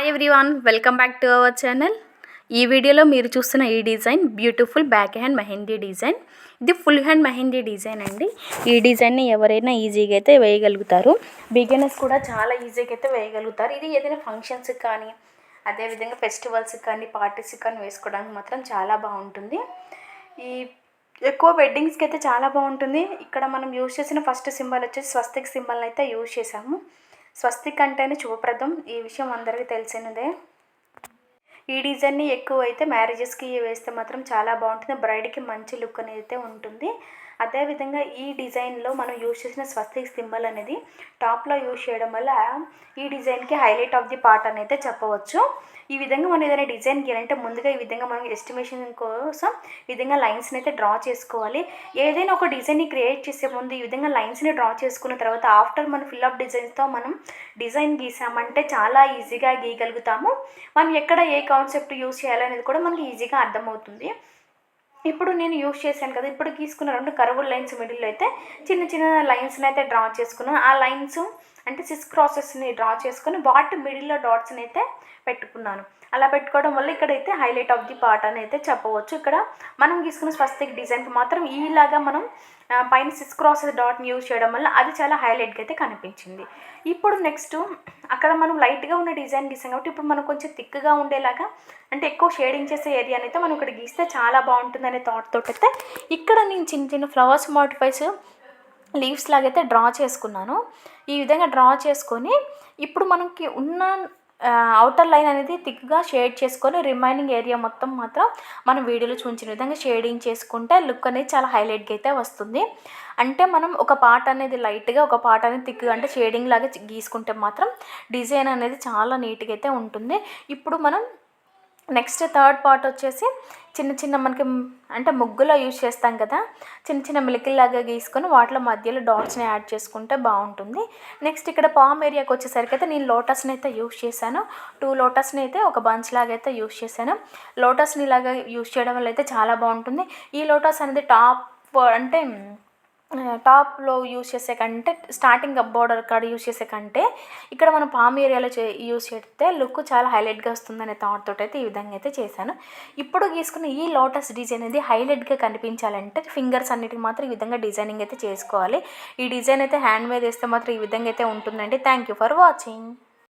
Hi everyone welcome back to our channel ఈ వీడియోలో మీరు చూస్తున్న ఈ design beautiful back hand mehndi design. ఇది ఫుల్ హ్యాండ్ మెహందీ డిజైన్ అండి. ఈ డిజైన్ని ఎవరైనా ఈజీగా అయితే వేయగలుగుతారు. బిగినర్స్ కూడా చాలా ఈజీగా అయితే వేయగలుగుతారు. ఇది ఏదైనా ఫంక్షన్స్కి కానీ అదేవిధంగా ఫెస్టివల్స్కి కానీ పార్టీస్కి కానీ వేసుకోవడానికి మాత్రం చాలా బాగుంటుంది. ఈ ఎక్కువ వెడ్డింగ్స్కి అయితే చాలా బాగుంటుంది. ఇక్కడ మనం యూజ్ చేసిన ఫస్ట్ సింబల్ వచ్చేసి స్వస్తిక్ సింబల్ అయితే యూజ్ చేసాము స్వస్తిక్ అంటేనే శుభప్రదం. ఈ విషయం అందరికీ తెలిసినదే. ఈ డిజైన్ని ఎక్కువ అయితే మ్యారేజెస్కి వేస్తే మాత్రం చాలా బాగుంటుంది. బ్రైడ్కి మంచి లుక్ అనేది అయితే ఉంటుంది అదేవిధంగా ఈ డిజైన్లో మనం యూజ్ చేసిన స్వస్తిక్ సింబల్ అనేది టాప్లో యూజ్ చేయడం వల్ల ఈ డిజైన్కి హైలైట్ ఆఫ్ ది పార్ట్ అని అయితే చెప్పవచ్చు. ఈ విధంగా మనం ఏదైనా డిజైన్ గీయాలంటే ముందుగా ఈ విధంగా మనం ఎస్టిమేషన్ కోసం ఈ విధంగా లైన్స్ని అయితే డ్రా చేసుకోవాలి. ఏదైనా ఒక డిజైన్ని క్రియేట్ చేసే ముందు ఈ విధంగా లైన్స్ని డ్రా చేసుకున్న తర్వాత ఆఫ్టర్ మనం ఫిల్ అప్ డిజైన్స్తో మనం డిజైన్ గీసామంటే చాలా ఈజీగా గీయగలుగుతాము. మనం ఎక్కడ ఏ కాన్సెప్ట్ యూస్ చేయాలనేది కూడా మనకి ఈజీగా అర్థమవుతుంది. ఇప్పుడు నేను యూస్ చేశాను కదా ఇప్పుడు గీసుకున్న రెండు కరువుల లైన్స్ మిడిల్లో అయితే చిన్న చిన్న లైన్స్ని అయితే డ్రా చేసుకున్నాను ఆ లైన్స్ అంటే సిస్ క్రాసెస్ని డ్రా చేసుకొని వాటి మిడిల్లో డాట్స్ని అయితే పెట్టుకున్నాను. అలా పెట్టుకోవడం వల్ల ఇక్కడైతే హైలైట్ ఆఫ్ ది పార్ట్ అని అయితే చెప్పవచ్చు. ఇక్కడ మనం గీసుకున్న స్వస్తిక్ డిజైన్కి మాత్రం ఈలాగా మనం పైన సిక్స్ క్రాసెస్ డాట్ని యూజ్ చేయడం వల్ల అది చాలా హైలైట్గా అయితే కనిపించింది. ఇప్పుడు నెక్స్ట్ అక్కడ మనం లైట్గా ఉన్న డిజైన్ గీసాం కాబట్టి ఇప్పుడు మనం కొంచెం థిక్గా ఉండేలాగా అంటే ఎక్కువ షేడింగ్ చేసే ఏరియాని అయితే మనం ఇక్కడ గీస్తే చాలా బాగుంటుంది బాగుంటుందనే థాట్ తోటి అయితే ఇక్కడ నేను చిన్న చిన్న ఫ్లవర్స్ మోటిఫైస్ లీవ్స్ లాగైతే డ్రా చేసుకున్నాను. ఈ విధంగా డ్రా చేసుకొని ఇప్పుడు మనకి ఉన్న అవుటర్ లైన్ అనేది థిక్గా షేడ్ చేసుకొని రిమైనింగ్ ఏరియా మొత్తం మాత్రం మనం వీడియోలో చూపించిన విధంగా షేడింగ్ చేసుకుంటే లుక్ అనేది చాలా హైలైట్గా అయితే వస్తుంది. అంటే మనం ఒక పార్ట్ అనేది లైట్గా ఒక పార్ట్ అనేది థిక్గా అంటే షేడింగ్ లాగా గీసుకుంటే మాత్రం డిజైన్ అనేది చాలా నీట్గా అయితే ఉంటుంది. ఇప్పుడు మనం నెక్స్ట్ థర్డ్ పార్ట్ వచ్చేసి చిన్న చిన్న మనకి అంటే ముగ్గులో యూజ్ చేస్తాం కదా చిన్న చిన్న మిలికిల్లాగా గీసుకొని వాటిలో మధ్యలో డాట్స్ని యాడ్ చేసుకుంటే బాగుంటుంది. నెక్స్ట్ ఇక్కడ పామ్ ఏరియాకి వచ్చేసరికి అయితే నేను లోటస్ని అయితే యూజ్ చేశాను. టూ లోటస్ని అయితే ఒక బంచ్ లాగా అయితే యూజ్ చేశాను. లోటస్ని ఇలాగా యూజ్ చేయడం వల్ల అయితే చాలా బాగుంటుంది. ఈ లోటస్ అనేది టాప్ అంటే టాప్లో యూస్ చేసే కంటే స్టార్టింగ్ బోర్డర్ కాడ యూస్ చేసే కంటే ఇక్కడ మనం పామ్ ఏరియాలో చే యూస్ చేస్తే లుక్ చాలా హైలైట్గా వస్తుందనే థాట్ తోటి అయితే ఈ విధంగా అయితే చేశాను. ఇప్పుడు గీసుకున్న ఈ లోటస్ డిజైన్ అనేది హైలైట్గా కనిపించాలంటే ఫింగర్స్ అన్నిటికి మాత్రం ఈ విధంగా డిజైనింగ్ అయితే చేసుకోవాలి. ఈ డిజైన్ అయితే హ్యాండ్ మేడ్ వేస్తే మాత్రం ఈ విధంగా అయితే ఉంటుందండి. Thank you for watching.